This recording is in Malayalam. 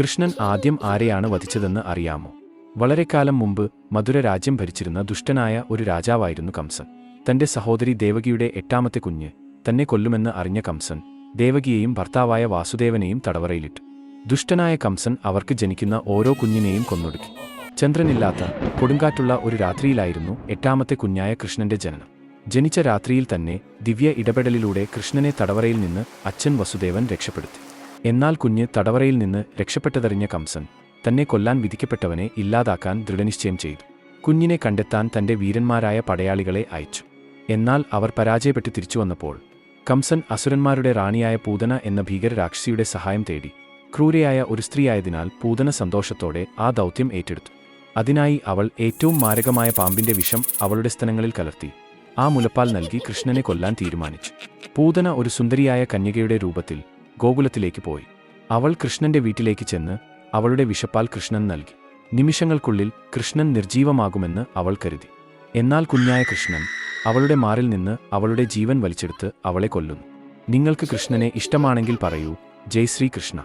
കൃഷ്ണൻ ആദ്യം ആരെയാണ് വധിച്ചതെന്ന് അറിയാമോ? വളരെക്കാലം മുമ്പ് മധുര രാജ്യം ഭരിച്ചിരുന്ന ദുഷ്ടനായ ഒരു രാജാവായിരുന്നു കംസൻ. തന്റെ സഹോദരി ദേവകിയുടെ എട്ടാമത്തെ കുഞ്ഞ് തന്നെ കൊല്ലുമെന്ന് അറിഞ്ഞ കംസൻ ദേവകിയെയും ഭർത്താവായ വാസുദേവനെയും തടവറയിലിട്ടു. ദുഷ്ടനായ കംസൻ അവർക്ക് ജനിക്കുന്ന ഓരോ കുഞ്ഞിനെയും കൊന്നൊടുക്കി. ചന്ദ്രനില്ലാത്ത കൊടുങ്കാറ്റുള്ള ഒരു രാത്രിയിലായിരുന്നു എട്ടാമത്തെ കുഞ്ഞായ കൃഷ്ണന്റെ ജനനം. ജനിച്ച രാത്രിയിൽ തന്നെ ദിവ്യ ഇടപെടലിലൂടെ കൃഷ്ണനെ തടവറയിൽ നിന്ന് അച്ഛൻ വസുദേവൻ രക്ഷപ്പെടുത്തി. എന്നാൽ കുഞ്ഞ് തടവറയിൽ നിന്ന് രക്ഷപ്പെട്ടതറിഞ്ഞ കംസൻ തന്നെ കൊല്ലാൻ വിധിക്കപ്പെട്ടവനെ ഇല്ലാതാക്കാൻ ദൃഢനിശ്ചയം ചെയ്തു. കുഞ്ഞിനെ കണ്ടെത്താൻ തന്റെ വീരന്മാരായ പടയാളികളെ അയച്ചു. എന്നാൽ അവർ പരാജയപ്പെട്ട് തിരിച്ചുവന്നപ്പോൾ കംസൻ അസുരന്മാരുടെ റാണിയായ പൂതന എന്ന ഭീകരരാക്ഷസിയുടെ സഹായം തേടി ക്രൂരയായ ഒരു സ്ത്രീയായതിനാൽ പൂതന സന്തോഷത്തോടെ ആ ദൗത്യം ഏറ്റെടുത്തു. അതിനായി അവൾ ഏറ്റവും മാരകമായ പാമ്പിന്റെ വിഷം അവളുടെ സ്തനങ്ങളിൽ കലർത്തി ആ മുലപ്പാൽ നൽകി കൃഷ്ണനെ കൊല്ലാൻ തീരുമാനിച്ചു. പൂതന ഒരു സുന്ദരിയായ കന്യകയുടെ രൂപത്തിൽ ഗോകുലത്തിലേക്ക് പോയി. അവൾ കൃഷ്ണന്റെ വീട്ടിലേക്ക് ചെന്ന് അവളുടെ വിഷപ്പാൽ കൃഷ്ണൻ നൽകി. നിമിഷങ്ങൾക്കുള്ളിൽ കൃഷ്ണൻ നിർജീവമാകുമെന്ന് അവൾ കരുതി. എന്നാൽ കുഞ്ഞായ കൃഷ്ണൻ അവളുടെ മാറിൽ നിന്ന് അവളുടെ ജീവൻ വലിച്ചെടുത്ത് അവളെ കൊല്ലുന്നു. നിങ്ങൾക്ക് കൃഷ്ണനെ ഇഷ്ടമാണെങ്കിൽ പറയൂ ജയ് ശ്രീകൃഷ്ണ